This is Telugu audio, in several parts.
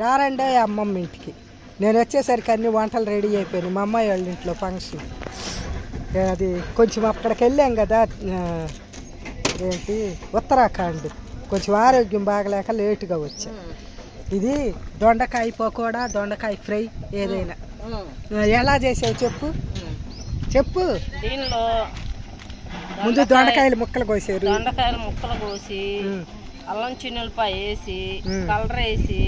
రారండే అమ్మమ్మ ఇంటికి. నేను వచ్చేసరికి అన్ని వంటలు రెడీ అయిపోయినాయి. మా అమ్మాయి వాళ్ళ ఇంట్లో ఫంక్షన్ అది కొంచెం అక్కడికి వెళ్ళాం కదా ఏంటి ఉత్తరాఖండ్. కొంచెం ఆరోగ్యం బాగలేక లేటుగా వచ్చా. ఇది దొండకాయ పకోడా దొండకాయ ఫ్రై ఏదైనా. ఎలా చేసావు చెప్పు? చెప్పు. దీనిలో ముందు దొండకాయలు ముక్కలు కోసారు. దొండకాయలు ముక్కలు కోసి అల్లం చిన్నులపాయ వేసి. కలర్ వేసి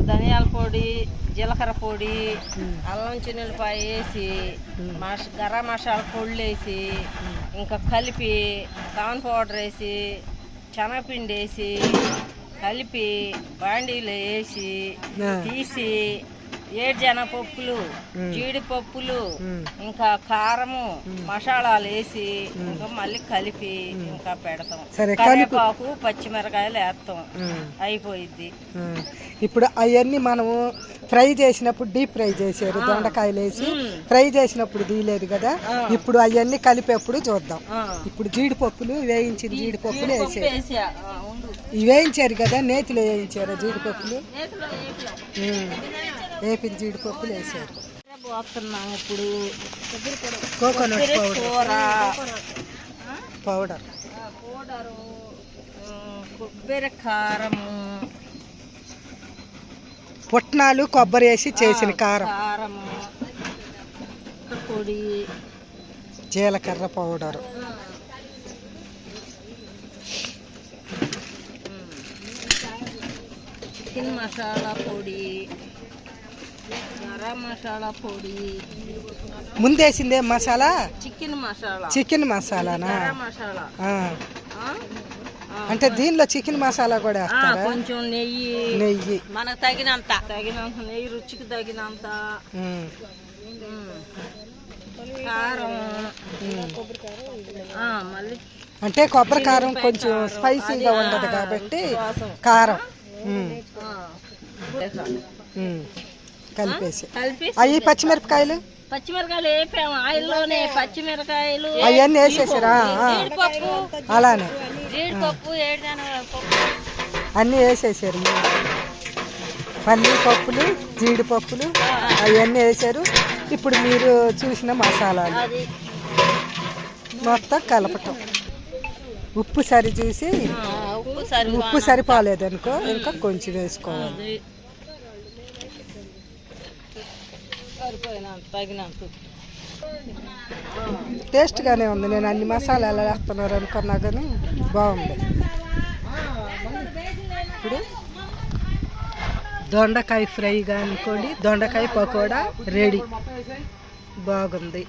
ధనియాల పొడి జీలకర్ర పొడి. అల్లం చిన్నులపాయ వేసి మ్. మస గరం మసాలా పొళ్ళు వేసి ఇంకా కలిపి కార్న్ పౌడర్ వేసి శనగపిండి వేసి కలిపి బాండీలో వేసి. తీసి ఏడుజన పప్పులు. జీడిపప్పులు. ఇంకా కారము మసాలాలు వేసి ఇంకా మళ్ళీ కలిపి ఇంకా పెడతాం. కరివేపాకు పచ్చిమిరకాయలు వేస్తాం. అయిపోయిద్ది. ఇప్పుడు అవన్నీ మనము ఫ్రై చేసినప్పుడు డీప్ ఫ్రై చేశారు దొండకాయలు వేసి ఫ్రై చేసినప్పుడు తీయలేదు కదా? ఇప్పుడు అవన్నీ కలిపేప్పుడు చూద్దాం. ఇప్పుడు జీడిపప్పులు వేయించిన జీడిపప్పులు వేసారు. ఇవి వేయించారు కదా నేతిలో వేయించారు జీడిపప్పులు. వేపిన జీడిపప్పులు వేసారు. పోతున్నాం ఇప్పుడు. కోకోనట్ పౌడర్ పౌడర్ పౌడరు కొబ్బరి కారము పుట్నాలు కొబ్బరి వేసి చేసిన కారం. కారము పొడి. జీలకర్ర పౌడర్ చికెన్ మసాలా పొడి. మసాలా పొడి. ముందేసిందే మసాలా? చికెన్ మసాలా. చికెన్ మసాలానా? మసాలా. అంటే దీనిలో చికెన్ మసాలా కూడా కొంచెం నెయ్యి. నెయ్యి. మనకు తగినంత. తగినంత నెయ్యి రుచికి తగినంత. కారం. మళ్ళీ అంటే కొబ్బరి కారం కొంచెం స్పైసీగా ఉండదు కాబట్టి కారం. కలిపేసి. కలిపి అవి పచ్చిమిరపకాయలు? పచ్చిమిరకాయలు వేపాము. ఆయిల్లోనే పచ్చిమిరకాయలు అవన్నీ వేసేసారా? అలానే. జీడిపప్పు అన్నీ వేసేసారు. పల్లి పప్పులు జీడిపప్పులు అవన్నీ వేసారు. ఇప్పుడు మీరు చూసిన మసాలాలు. మొత్తం కలపటం. ఉప్పు సరి చూసి ఆ, ఉప్పు సరి ఉప్పు సరిపోలేదనుకో ఇంకా కొంచెం వేసుకోవాలి. తగినంత. టేస్ట్గానే ఉంది. నేను అన్ని మసాలాలు వేస్తున్నారు అనుకున్నా కానీ బాగుంది. ఇప్పుడు దొండకాయ ఫ్రైగా అనుకోండి దొండకాయ పకోడా రెడీ. బాగుంది.